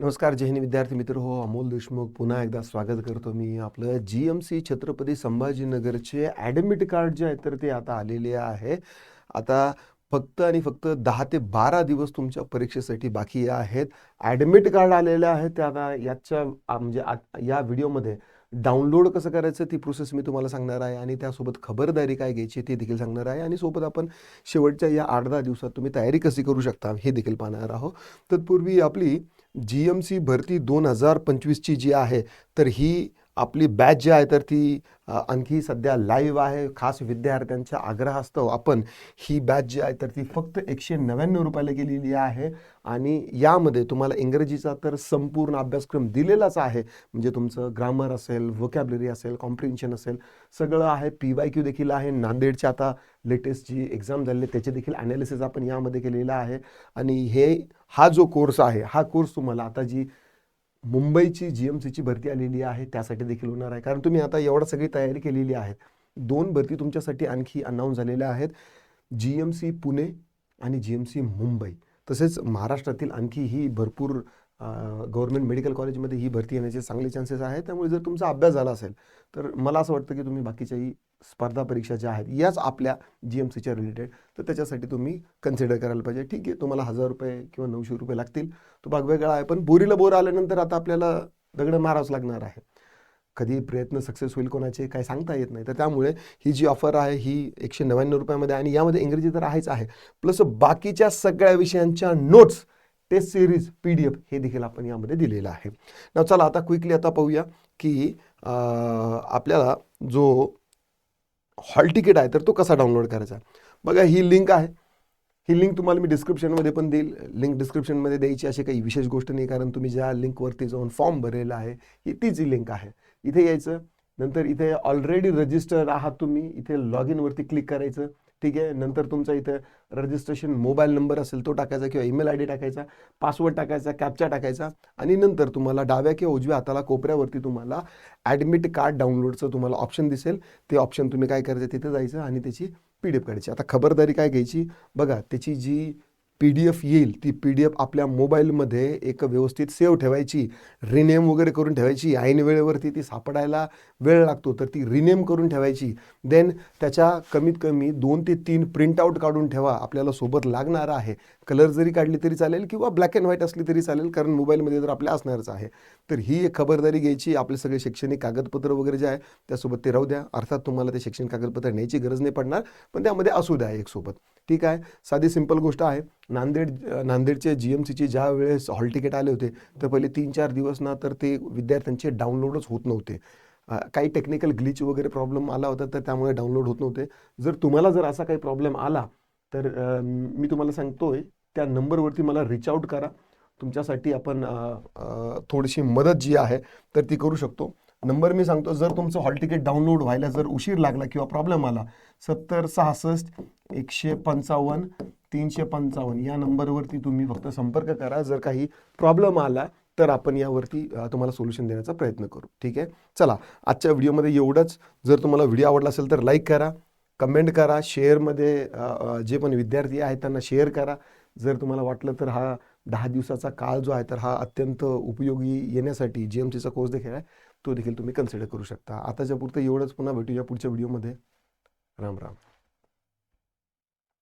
नमस्कार जय हिंद विद्यार्थी मित्र. हो अमोल देशमुख पुन्हा एकदा स्वागत करतो मी. आपलं जी एम सी छत्रपती संभाजीनगरचे ॲडमिट कार्ड जे आहे तर ते आता आलेले आहे. आता फक्त आणि फक्त दहा ते बारा दिवस तुमच्या परीक्षेसाठी बाकी आहेत. ॲडमिट कार्ड आलेले आहेत. ते आता याच्या म्हणजे आ- या व्हिडिओमध्ये डाउनलोड कसं करायचं ती प्रोसेस मी तुम्हाला सांगणार आहे आणि त्यासोबत खबरदारी काय घ्यायची ते देखील सांगणार आहे आणि सोबत आपण शेवटच्या या आठ दहा दिवसात तुम्ही तयारी कशी करू शकता हे देखील पाहणार आहोत. तत्पूर्वी आपली जी एम सी भरती दोन हजार पंचवीसची जी आहे तर ही आपली बॅच जी आहे तर ती आणखी सध्या लाईव्ह आहे. खास विद्यार्थ्यांच्या आग्रहास्तव आपण ही बॅच जी आहे तर ती फक्त एकशे नव्याण्णव रुपयाला गेलेली आहे. आणि यामध्ये तुम्हाला इंग्रजीचा तर संपूर्ण अभ्यासक्रम दिलेलाच आहे. म्हणजे तुमचं ग्रामर असेल वोकॅबलरी असेल कॉम्प्रिहेन्शन असेल सगळं आहे. पी वाय क्यू देखील आहे. नांदेडची आता लेटेस्ट जी एक्झाम झालेली आहे, त्याचे देखील ॲनालिसिस आपण यामध्ये केलेलं आहे. आणि हे हा जो कोर्स आहे हा कोर्स तुम्हाला आता जी मुंबईची जी एम सीची भरती आलेली आहे त्यासाठी देखील होणार आहे. कारण तुम्ही आता एवढा सगळी तयारी केलेली आहे. दोन भरती तुमच्यासाठी आणखी अनाऊन्स झालेल्या आहेत. जी एम सी पुणे आणि जी एम सी मुंबई. तसेच महाराष्ट्रातील आणखी ही भरपूर गव्हर्नमेंट मेडिकल कॉलेजमध्ये ही भरती येण्याचे चांगले चान्सेस आहेत. त्यामुळे जर तुमचा अभ्यास झाला असेल तर मला असं वाटतं की तुम्ही बाकीच्याही स्पर्धा परीक्षा ज्या आहेत याच आपल्या जी एम सीच्या रिलेटेड तर त्याच्यासाठी तुम्ही कन्सिडर करायला पाहिजे. ठीक आहे तुम्हाला हजार रुपये किंवा नऊशे रुपये लागतील. तो भाग वेगळा आहे पण बोरीला बोर आल्यानंतर आता आपल्याला दगड मारावंच लागणार आहे. कधी प्रयत्न सक्सेस होईल कोणाचे काय सांगता येत नाही. तर त्यामुळे ही जी ऑफर आहे ही एकशे नव्याण्णव रुपयामध्ये आणि यामध्ये इंग्रजी तर आहेच आहे. प्लस बाकीच्या सगळ्या विषयांच्या notes test series P D F हे देखील आपण यामध्ये दिलेलं आहे. ना चला आता क्विकली आता पाहूया की आपल्याला जो हॉल तिकीट आहे तर तो कसा डाउनलोड करायचा? बघा ही लिंक आहे. ही लिंक तुम्हाला मी डिस्क्रिप्शनमध्ये पण देईल. लिंक डिस्क्रिप्शनमध्ये द्यायची अशी काही विशेष गोष्ट नाही कारण तुम्ही ज्या लिंकवरती जाऊन फॉर्म भरलेला आहे ही तीच लिंक आहे. इथे यायचं नंतर इथे ऑलरेडी रजिस्टर आहात तुम्ही इथे लॉग इनवरती क्लिक करायचं. ठीक आहे? नंतर तुमचा इथं रजिस्ट्रेशन मोबाईल नंबर असेल तो टाकायचा किंवा ईमेल आय डी टाकायचा पासवर्ड टाकायचा कॅप्चा टाकायचा आणि नंतर तुम्हाला डाव्या किंवा उजव्या हाताला कोपऱ्यावरती तुम्हाला ॲडमिट कार्ड डाउनलोडचं तुम्हाला ऑप्शन दिसेल. ते ऑप्शन तुम्ही काय करायचं? तिथे जायचं आणि त्याची पी डी एफ काढायची. आता खबरदारी काय घ्यायची? बघा त्याची जी पी डी एफ येईल ती पी डी एफ आपल्या मोबाईलमध्ये एक व्यवस्थित सेव्ह ठेवायची रिनेम वगैरे करून ठेवायची ऐन वेळेवरती ती सापडायला वेळ लागतो तर ती रिनेम करून ठेवायची. देन त्याच्या कमीत कमी दोन ते तीन प्रिंटआउट काढून ठेवा आपल्याला सोबत लागणार आहे. कलर जरी काढली तरी चालेल किंवा ब्लॅक अँड व्हाईट असली तरी चालेल कारण मोबाईलमध्ये तर आपल्या असणारच आहे. तर ही एक खबरदारी घ्यायची आपले सगळे शैक्षणिक कागदपत्र वगैरे जे आहे त्यासोबत ते राहू द्या. अर्थात तुम्हाला ते शैक्षणिक कागदपत्र न्यायची गरज नाही पडणार पण त्यामध्ये असू द्या एक सोबत ठीक आहे साधी सिंपल गोष्ट आहे. नांदेड नांदेडचे जी एम सीचे ज्या वेळेस हॉल तिकीट आले होते तर पहिले तीन चार दिवस ना तर ते विद्यार्थ्यांचे डाउनलोडच होत नव्हते. काही टेक्निकल ग्लिच वगैरे प्रॉब्लेम आला होता तर त्यामुळे डाउनलोड होत नव्हते. जर तुम्हाला जर असा काही प्रॉब्लेम आला तर मी तुम्हाला सांगतो आहे त्या नंबरवरती मला रिच आऊट करा. तुमच्यासाठी आपण थोडीशी मदत जी आहे तर ती करू शकतो. नंबर मी सांगतो जर तुमचं हॉल तिकीट डाउनलोड व्हायला जर उशीर लागला किंवा प्रॉब्लेम आला सत्तर सहासष्ट एकशे पंचावन्न तीनशे पंचावन्न या नंबरवरती तुम्ही फक्त संपर्क करा. जर काही प्रॉब्लेम आला तर आपण यावरती तुम्हाला सोल्युशन देण्याचा प्रयत्न करू. ठीक आहे? चला आजच्या व्हिडिओमध्ये एवढंच. जर तुम्हाला व्हिडिओ आवडला असेल तर लाईक करा कमेंट करा शेअरमध्ये जे पण विद्यार्थी आहेत त्यांना शेअर करा. जर तुम्हाला वाटलं तर हा दहा दिवसाचा काळ जो आहे तर हा अत्यंत उपयोगी येण्यासाठी जी एम सीचा कोर्स देखील आहे तो देखील तुम्ही कन्सिडर करू शकता. आताच्या पुरतं एवढंच पुन्हा भेटूया पुढच्या व्हिडिओमध्ये राम राम.